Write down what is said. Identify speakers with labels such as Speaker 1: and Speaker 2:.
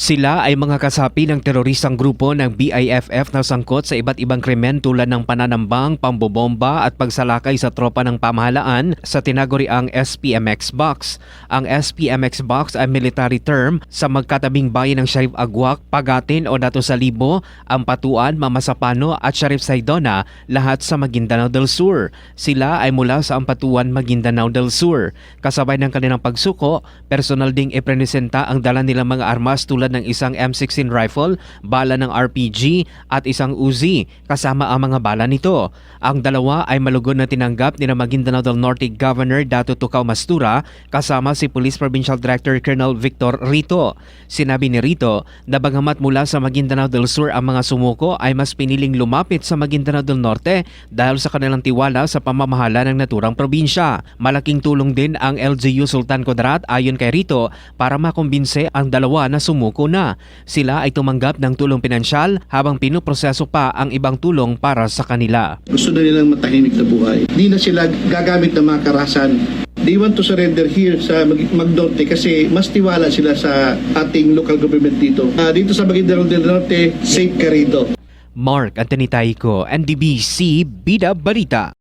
Speaker 1: Sila ay mga kasapi ng teroristang grupo ng BIFF na sangkot sa iba't ibang krimen tulad ng pananambang, pambobomba at pagsalakay sa tropa ng pamahalaan sa tinaguriang SPMX Box. Ang SPMX Box ay military term sa magkatabing bayan ng Sharif Agwak, Pagatin o Dato Salibo, Ampatuan, Mamasapano at Sharif Saidona, lahat sa Maguindanao del Sur. Sila ay mula sa Ampatuan, Maguindanao del Sur. Kasabay ng kanilang pagsuko, personal ding ipresenta ang dala nilang mga armas tulad ng isang M16 rifle, bala ng RPG at isang Uzi kasama ang mga bala nito. Ang dalawa ay malugod na tinanggap ni na Maguindanao del Norte Governor Dato Tucaw Mastura kasama si Police Provincial Director Colonel Victor Rito. Sinabi ni Rito na bagamat mula sa Maguindanao del Sur ang mga sumuko ay mas piniling lumapit sa Maguindanao del Norte dahil sa kanilang tiwala sa pamamahala ng naturang probinsya. Malaking tulong din ang LGU Sultan Kudarat ayon kay Rito para makumbinse ang dalawa na sumuko na. Sila ay tumanggap ng tulong pinansyal habang pinuproseso pa ang ibang tulong para sa kanila.
Speaker 2: Gusto na nilang matahimik na buhay. Hindi na sila gagamit ng mga karasan. They want to surrender here sa Mag- Magnorte kasi mas tiwala sila sa ating local government dito. Ah, dito sa Maguindanao del Norte, safe ka rito.
Speaker 1: Mark Antonitayco, NDBC Bida Balita.